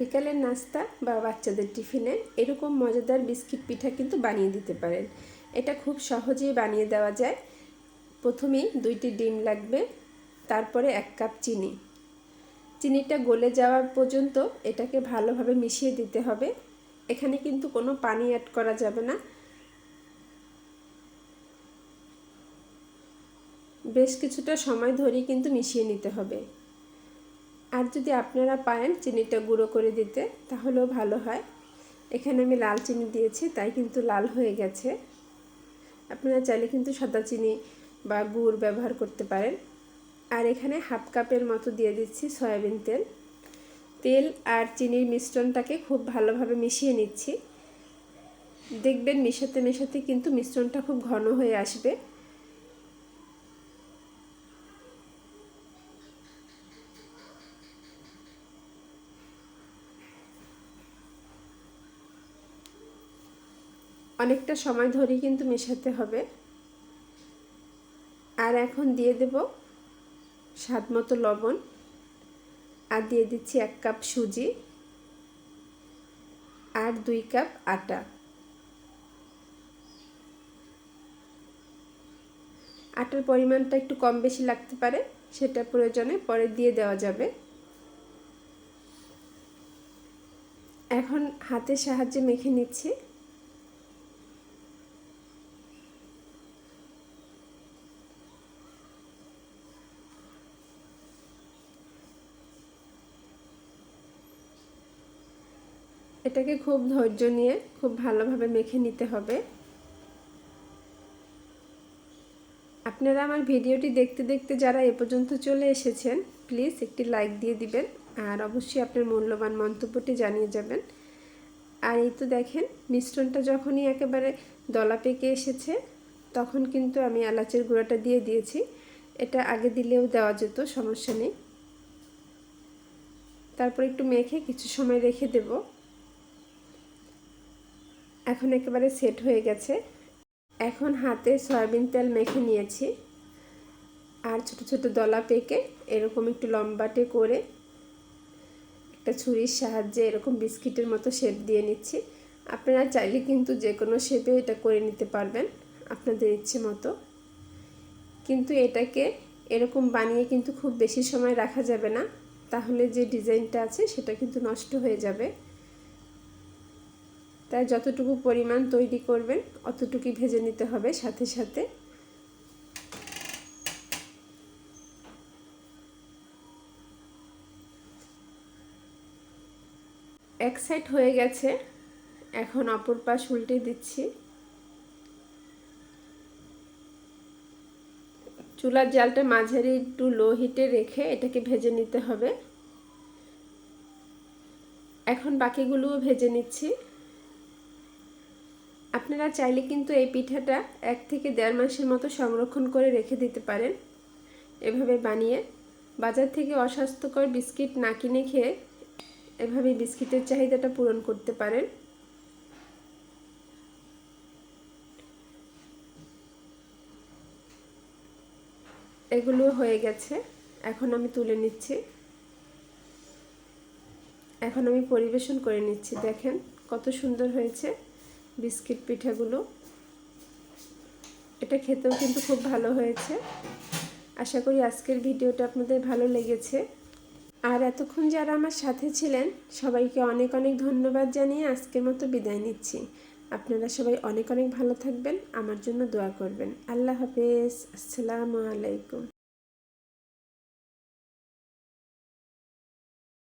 বিকালের নাস্তা বা বাচ্চাদের টিফিনে এরকম মজাদার বিস্কিট পিঠা কিন্তু বানিয়ে দিতে পারেন। এটা খুব সহজেই বানিয়ে দেওয়া যায়। প্রথমেই দুইটি ডিম লাগবে, তারপরে এক কাপ চিনি। চিনিটা গলে যাওয়া পর্যন্ত এটাকে ভালোভাবে মিশিয়ে দিতে হবে। এখানে কিন্তু কোনো পানি অ্যাড করা যাবে না। বেশ কিছুটা সময় ধরেই কিন্তু মিশিয়ে নিতে হবে। আর যদি আপনারা পারেন চিনিটা গুঁড়ো করে দিতে, তাহলেও ভালো হয়। এখানে আমি লাল চিনি দিয়েছি, তাই কিন্তু লাল হয়ে গেছে। আপনারা চাইলে কিন্তু সাদা চিনি বা গুড় ব্যবহার করতে পারেন। আর এখানে হাফ কাপের মতো দিয়ে দিচ্ছি সয়াবিন তেল। তেল আর চিনির মিশ্রণটাকে খুব ভালোভাবে মিশিয়ে নিচ্ছি। দেখবেন মেশাতে মেশাতে কিন্তু মিশ্রণটা খুব ঘন হয়ে আসবে। অনেকটা সময় ধরেই কিন্তু মেশাতে হবে। আর এখন দিয়ে দেব স্বাদ মতো লবণ। আর দিয়ে দিচ্ছি এক কাপ সুজি। আর দুই কাপ আটা। আটার পরিমাণটা একটু কম বেশি লাগতে পারে, সেটা প্রয়োজনে পরে দিয়ে দেওয়া যাবে। এখন হাতের সাহায্যে মেখে নিচ্ছি। এটাকে খুব ধৈর্য নিয়ে খুব ভালোভাবে মেখে নিতে হবে। আপনারা আমার ভিডিওটি দেখতে দেখতে যারা এ পর্যন্ত চলে এসেছেন, প্লিজ একটি লাইক দিয়ে দিবেন আর অবশ্যই আপনার মূল্যবান মন্তব্যটি জানিয়ে যাবেন। আর এই তো দেখেন, মিশ্রণটা যখনই একেবারে দলা পেকে এসেছে, তখন কিন্তু আমি এলাচের গুঁড়াটা দিয়ে দিয়েছি। এটা আগে দিলেও দেওয়া যেত, সমস্যা নেই। তারপর একটু মেখে কিছু সময় রেখে দেবো। এখন একেবারে সেট হয়ে গেছে। এখন হাতে সয়াবিন তেল মেখে নিয়েছি। আর ছোট ছোট দলা পেকে এরকম একটু লম্বাটে করে একটা ছুরির সাহায্যে এরকম বিস্কিটের মতো শেপ দিয়ে নিচ্ছি। আপনারা চাইলে কিন্তু যে কোনো শেপে এটা করে নিতে পারবেন, আপনাদের ইচ্ছে মতো। কিন্তু এটাকে এরকম বানিয়ে কিন্তু খুব বেশি সময় রাখা যাবে না। তাহলে যে ডিজাইনটা আছে সেটা কিন্তু নষ্ট হয়ে যাবে। তাই যতটুকু পরিমাণ তৈরি করবেন, অতটুকুই ভেজে নিতে হবে সাথে সাথে। এক সাইড হয়ে গেছে। এখন অপর পাশ উল্টে দিচ্ছি। চুলার জালটা মাঝারি একটু লো হিটে রেখে এটাকে ভেজে নিতে হবে। এখন বাকিগুলোও ভেজে নিচ্ছি। আপনারা চাইলে কিন্তু এই পিঠাটা এক থেকে দেড় মাসের মতো সংরক্ষণ করে রেখে দিতে পারেন। এভাবে বানিয়ে বাজার থেকে অস্বাস্থ্যকর বিস্কিট না কিনে খেয়ে এভাবে বিস্কিটের চাহিদাটা পূরণ করতে পারেন। এগুলো হয়ে গেছে। এখন আমি তুলে নিচ্ছি। এখন আমি পরিবেশন করে নিচ্ছি। দেখেন কত সুন্দর হয়েছে। বিস্কিট পিঠাগুলো। এটা খেতেও কিন্তু খুব ভালো হয়েছে। আশা করি আজকের ভিডিওটা আপনাদের ভালো লেগেছে। আর এতক্ষণ যারা আমার সাথে ছিলেন, সবাইকে অনেক অনেক ধন্যবাদ জানিয়ে আজকের মতো বিদায় নিচ্ছি। আপনারা সবাই অনেক অনেক ভালো থাকবেন, আমার জন্য দোয়া করবেন। আল্লাহ হাফেজ, আসসালামু আলাইকুম।